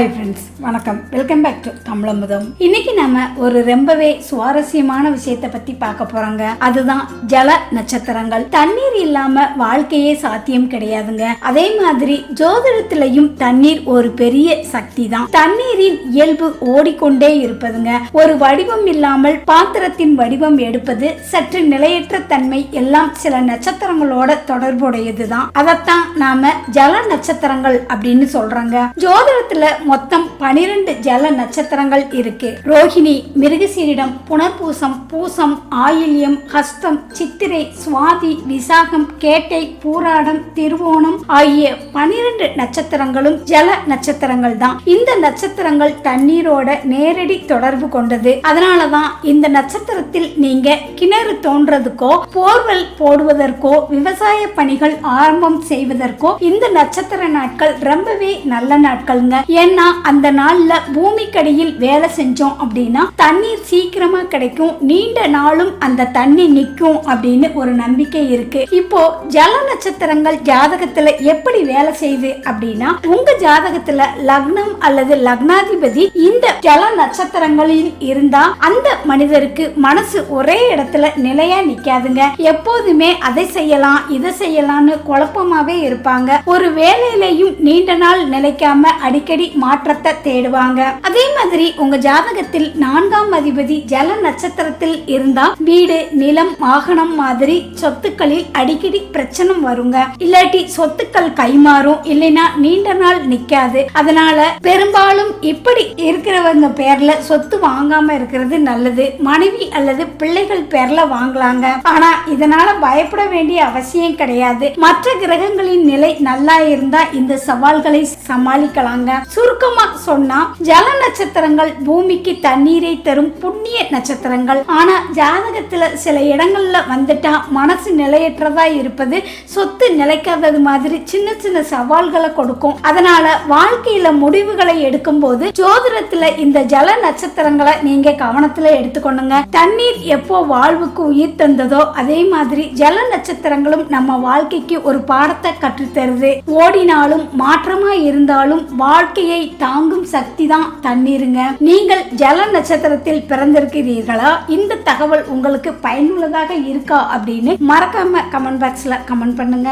Hi friends வணக்கம். Welcome back to Tamilamudham. இன்னைக்கு நம்ம ஒரு ரொம்பவே சுவாரஸ்யமான விஷயத்தை பத்தி பார்க்க போறோங்க. அதுதான் ஜல நட்சத்திரங்கள். தண்ணீர் இல்லாம வாழ்க்கையே சாத்தியம் கிடையாதுங்க. அதே மாதிரி ஜோதிடத்திலையும் தண்ணீர் ஒரு பெரிய சக்தி தான். தண்ணீரின் இயல்பு ஓடிக்கொண்டே இருப்பதுங்க. ஒரு வடிவம் இல்லாமல் பாத்திரத்தின் வடிவம் எடுப்பது சற்று நிலையற்ற தன்மை எல்லாம் சில நட்சத்திரங்களோட தொடர்புடையதுதான் அதைத்தான் நாம ஜல நட்சத்திரங்கள் அப்படின்னு சொல்றாங்க. ஜோதிடத்துல மொத்தம் பனிரெண்டு ஜல நட்சத்திரங்கள் இருக்கு. ரோஹிணி மிருகசீரிடம் புனர்பூசம் பூசம் ஆயில்யம் ஹஸ்தம் சித்திரை சுவாதி விசாகம் கேட்டை பூராடம் திருவோணம் ஆகிய பனிரெண்டு நட்சத்திரங்களும் ஜல நட்சத்திரங்கள் தான். இந்த நட்சத்திரங்கள் தண்ணீரோட நேரடி தொடர்பு கொண்டது. அதனாலதான் இந்த நட்சத்திரத்தில் நீங்க கிணறு தோன்றதுக்கோ போர்வெல் போடுவதற்கோ விவசாய பணிகள் ஆரம்பம் செய்வதற்கோ இந்த நட்சத்திர நாட்கள் ரொம்பவே நல்ல நாட்கள்ங்க. ஏன்னா அந்த நாள்ல பூமிக்கடியில் வேலை செஞ்சோம் அப்படின்னா தண்ணீர் சீக்கிரமா கிடைக்கும். நீண்ட நாளும் அந்த தண்ணி நிற்கும் அப்படின்னு ஒரு நம்பிக்கை இருக்கு. இப்போ ஜல நட்சத்திரங்கள் ஜாதகத்துல எப்படி வேலை செய்யுது அப்படின்னா உங்க ஜாதகத்துல லக்னம் அல்லது லக்னாதிபதி இந்த ஜல நட்சத்திரங்களில் இருந்தா அந்த மனிதருக்கு மனசு ஒரே இடத்துல நிலையா நிக்காதுங்க. எப்போதுமே அதை செய்யலாம் இதை செய்யலாம்னு குழப்பமாவே இருப்பாங்க. ஒரு வேலையிலையும் நீண்ட நாள் நிலைக்காம அடிக்கடி மாற்றத்தை தேடுவாங்க. அதே மாதிரி உங்க ஜாதகத்தில் நான்காம் அதிபதி ஜல நட்சத்திரத்தில் இருந்தா வீடு நிலம் வாகனம் மாதிரி சொத்துக்களில் அடிக்கடி பிரச்சனை வருங்க. இல்லாட்டி சொத்துக்கள் கைமாறும் இல்லைன்னா நீண்ட நாள் நிக்காது. அதனால பெரும்பாலும் இப்படி இருக்கிறவங்க பேர்ல சொத்து வாங்காம இருக்கிறது நல்லது. மனைவி அல்லது பிள்ளைகள் பேர்ல வாங்கலாங்க. ஆனா இதனால பயப்பட வேண்டிய அவசியம் கிடையாது. மற்ற கிரகங்களின் நிலை நல்லா இருந்தா இந்த சவால்களை சமாளிக்கலாங்க. சுரு சுருக்கமா சொன்னா ஜல நட்சத்திரங்கள் பூமிக்கு தண்ணீரை தரும் புண்ணிய நட்சத்திரங்கள். ஆனா ஜாதகத்துல சில இடங்கள்ல வந்துட்டா மனசு நிலையற்றதா இருப்பது சொத்து நிலைக்காதது மாதிரி சின்ன சின்ன சவால்களை கொடுக்கும். அதனால வாழ்க்கையில முடிவுகளை எடுக்கும் போது ஜோதிடத்துல இந்த ஜல நட்சத்திரங்களை நீங்க கவனத்துல எடுத்துக்கொள்ளுங்க. தண்ணீர் எப்போ வாழ்வுக்கு உயிர் தந்ததோ அதே மாதிரி ஜல நட்சத்திரங்களும் நம்ம வாழ்க்கைக்கு ஒரு பாடத்தை கற்றுத்தருது. ஓடினாலும் மாற்றமா இருந்தாலும் வாழ்க்கையை தாங்கும் சக்தி தான் தண்ணீருங்க. நீங்கள் ஜல நட்சத்திரத்தில் பிறந்திருக்கிறீர்களா? இந்த தகவல் உங்களுக்கு பயனுள்ளதாக இருக்கா அப்படின்னு மறக்காம கமெண்ட் பாக்ஸ்ல கமெண்ட் பண்ணுங்க.